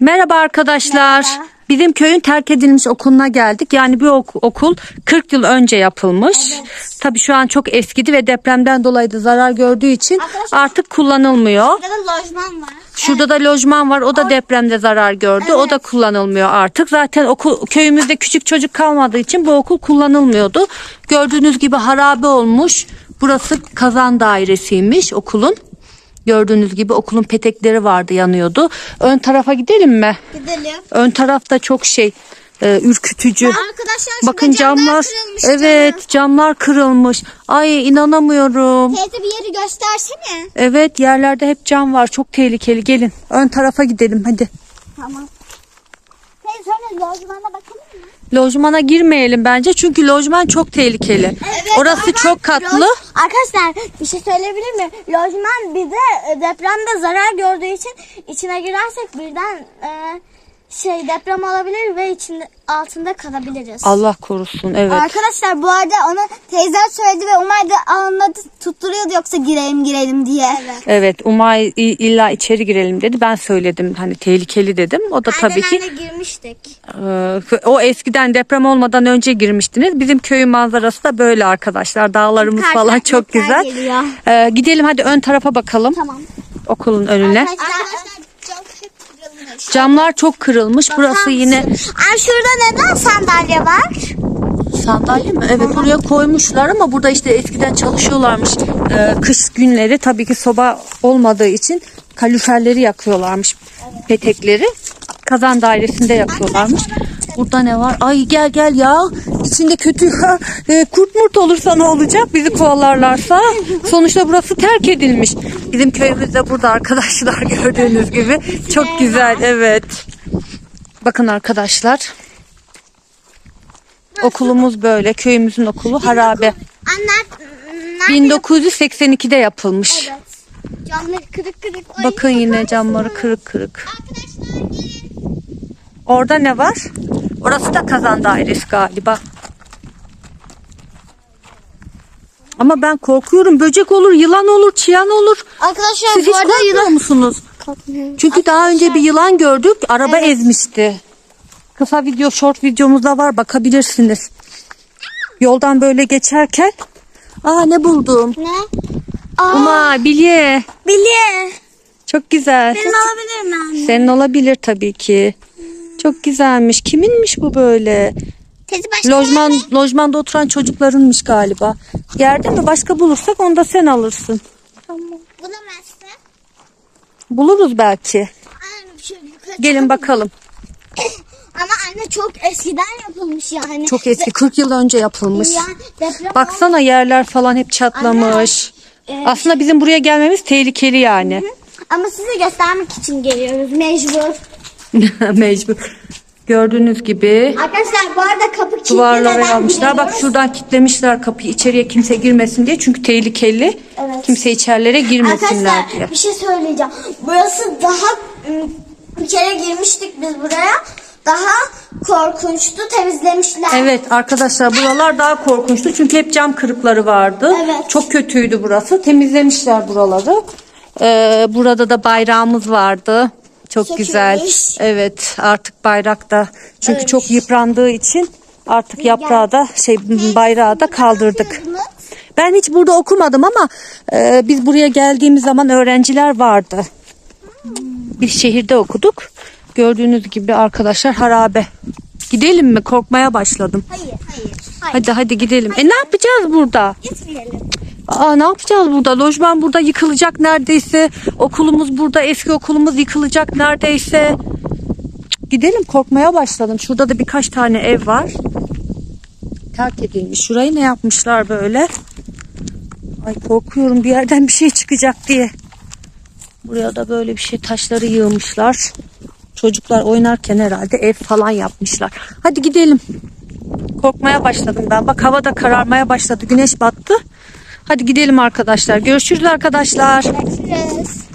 Merhaba arkadaşlar. Merhaba. Bizim köyün terk edilmiş okuluna geldik. Yani bir ok- okul 40 yıl önce yapılmış. Tabii şu an çok eskidi ve depremden dolayı da zarar gördüğü için Arkadaşlar- artık kullanılmıyor. Burada da lojman var. Şurada da lojman var. O da depremde zarar gördü. O da kullanılmıyor artık. Zaten okul köyümüzde küçük çocuk kalmadığı için bu okul kullanılmıyordu. Gördüğünüz gibi harabe olmuş. Burası kazan dairesiymiş okulun. Gördüğünüz gibi okulun petekleri vardı yanıyordu. Ön tarafa gidelim mi? Gidelim. Ön tarafta çok şey e, ürkütücü. Arkadaşlar Bakın camlar kırılmış evet camlar kırılmış. Ay inanamıyorum. canım. Teyze bir yeri göstersene. Evet yerlerde hep cam var. Çok tehlikeli. Gelin ön tarafa gidelim hadi. Tamam. Teyze sonra lojmana bakalım mı? Lojmana girmeyelim bence çünkü lojman çok tehlikeli. Orası çok katlı. Loj- Arkadaşlar bir şey söyleyebilir miyim? Lojman bir de e, depremde zarar gördüğü için içine girersek birden e, şey deprem olabilir ve içinde altında kalabiliriz. Allah korusun evet. Arkadaşlar bu arada onu teyzem söyledi ve Umay da anladı tutturuyordu yoksa girelim girelim diye. Evet. Evet Umay illa içeri girelim dedi. Ben söyledim hani tehlikeli dedim. O da tabii ki girmiştik. e, o eskiden deprem olmadan önce girmiştiniz. Bizim köyün manzarası da böyle arkadaşlar. Dağlarımız Kar falan çok güzel. geliyor. E, gidelim hadi ön tarafa bakalım. Tamam. Okulun önüne. Arkadaşlar. Camlar çok kırılmış. Burası yine Ay şurada neden sandalye var? Sandalye mi? Evet buraya koymuşlar ama burada işte eskiden çalışıyorlarmış. Ee, kış günleri tabii ki soba olmadığı için kaloriferleri yakıyorlarmış. Petekleri. Kazan dairesinde yakıyorlarmış. Burada ne var? Ay gel gel ya. İçinde kötü e, kurt murt olursa ne olacak? Bizi kovalarlarsa. Sonuçta burası terk edilmiş. Bizim köyümüz de burada arkadaşlar gördüğünüz gibi. Çok güzel evet. Bakın arkadaşlar. Okulumuz böyle. Köyümüzün okulu harabe. Anne 1982'de yapılmış. Evet. Camları kırık kırık. Ay, Bakın yine camları kırık kırık. Arkadaşlar gelin. Orada ne var? Orası da kazan dairesi galiba. Ama ben korkuyorum. Böcek olur, yılan olur, çıyan olur. Arkadaşlar Siz hiç bu arada korkmuyor yılan. musunuz? Çünkü daha önce bir yılan gördük. Araba ezmişti. Kısa video, short videomuzda var. Bakabilirsiniz. Yoldan böyle geçerken. Aa ne buldum? Ne? Aa, Uma, bilye. Bilye. Çok güzel. Senin olabilir mi anne? Senin olabilir tabii ki. Çok güzelmiş. Kiminmiş bu böyle? Teyze başka Lojman lojmanda oturan çocuklarınmış galiba. Yerde mi başka bulursak onu da sen alırsın. Tamam. Bulamazsa. Buluruz belki. Anne şöyle yukarı Gelin bakalım. Ama anne çok eskiden yapılmış yani. Çok eski 40 yıl önce yapılmış. Yani deprem Baksana yerler falan hep çatlamış. Anne, e, Aslında bizim buraya gelmemiz tehlikeli yani. Ama size göstermek için geliyoruz mecbur. Mecbur. Gördüğünüz gibi Arkadaşlar bu arada kapı duvarlara neden almışlar. Bak şuradan kilitlemişler kapıyı içeriye kimse girmesin diye. Çünkü tehlikeli. Evet. Kimse içerilere girmesinler Arkadaşlar diye. bir şey söyleyeceğim. Burası daha ım, bir kere girmiştik biz buraya. Daha korkunçtu temizlemişler. Evet arkadaşlar buralar daha korkunçtu çünkü hep cam kırıkları vardı. Evet. Çok kötüydü burası. Temizlemişler buraları. Ee, burada da bayrağımız vardı. Çok Çok güzel. Evet artık bayrak da çünkü Evet. çok yıprandığı için artık yaprağı da şey bayrağı da kaldırdık. Ben hiç burada okumadım ama e, biz buraya geldiğimiz zaman öğrenciler vardı. Bir şehirde okuduk. Gördüğünüz gibi arkadaşlar harabe. Gidelim mi? Korkmaya başladım. Hayır hayır. Hayır. Hadi hadi gidelim. E ne yapacağız burada? Gitmeyelim. Aa ne yapacağız burada? Lojman burada yıkılacak neredeyse. Okulumuz burada. Eski okulumuz yıkılacak neredeyse. Gidelim korkmaya başladım. Şurada da birkaç tane ev var. Terk edilmiş. Şurayı ne yapmışlar böyle? Ay korkuyorum bir yerden bir şey çıkacak diye. Buraya da böyle bir şey taşları yığmışlar. Çocuklar oynarken herhalde ev falan yapmışlar. Hadi gidelim. Korkmaya başladım ben. Bak hava da kararmaya başladı. Güneş battı. Hadi gidelim arkadaşlar. Görüşürüz arkadaşlar. Görüşürüz.